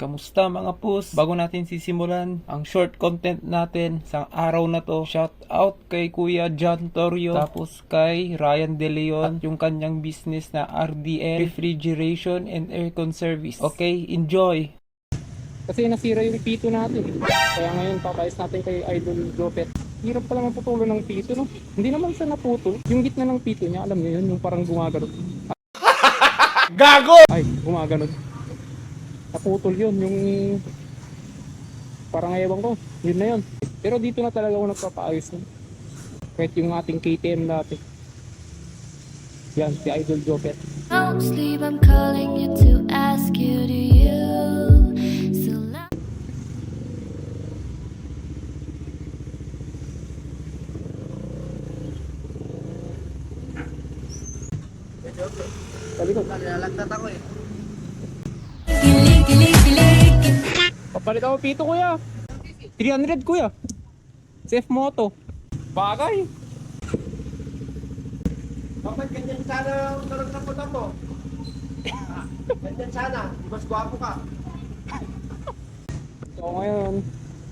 Kamusta mga pus? Bago natin sisimulan ang short content natin sa araw na to, shout out kay Kuya John Torio, tapos kay Ryan De Leon at yung kanyang business na RDL Refrigeration and Aircon Service. Okay, enjoy! Kasi nasira yung pito natin. eh. Kaya ngayon papayos natin kay Idol Jopet. Hirap pala maputulo ng pito, no? Hindi naman sa naputol. Yung gitna ng pito niya, alam niyo yun, yung parang gumagano. Gago! Ay, gumagano. Naputol yun, yung... Parang ewan ko, yun na yun. Pero dito na talaga ako nagpapaayos. No? Kahit yung ating KTM dati. Yan, si Idol Jopet. Sleep, I'm calling you to ask you, do you still love Sabi ko, Papalit ako pito kuya. 300 kuya. Safe moto. Bagay. Bakit ganyan sana ang sarap ng puta mo? Ah, ganyan sana, mas gwapo ka. So ngayon,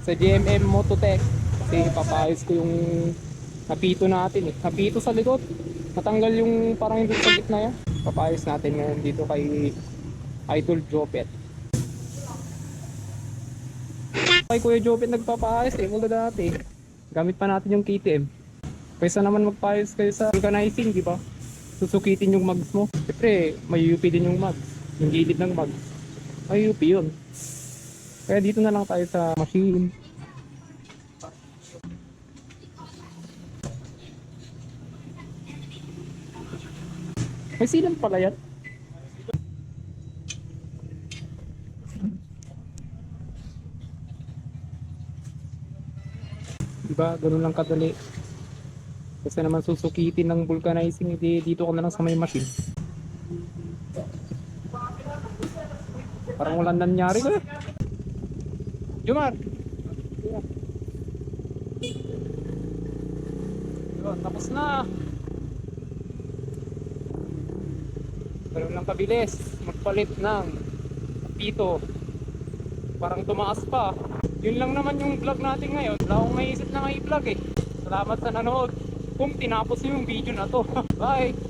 sa GMM Mototech, kasi papayos ko yung napito natin eh. Napito sa likod. Natanggal yung parang yung sa gitna yan. Papayos natin ngayon dito kay Idol Jopet. Kay Kuya Jopet nagpapayos eh, mula dati. Gamit pa natin yung KTM. Kaysa naman magpayos kayo sa vulcanizing, di ba? Susukitin yung mags mo. Siyempre, may UP din yung mags. Yung gilid ng mags. May UP yun. Kaya dito na lang tayo sa machine. May silang pala yan. Diba? Ganun lang kadali. Kasi naman susukitin ng vulcanizing, hindi dito ko na lang sa may machine. Parang walang nangyari ko eh. Jumar! Yun, tapos na. Ganun lang kabilis. Magpalit ng pito. Parang tumaas pa. Yun lang naman yung vlog natin ngayon. Wala akong maisip na nga i-vlog eh. Salamat sa nanood. Kung tinapos yung video na to. Bye!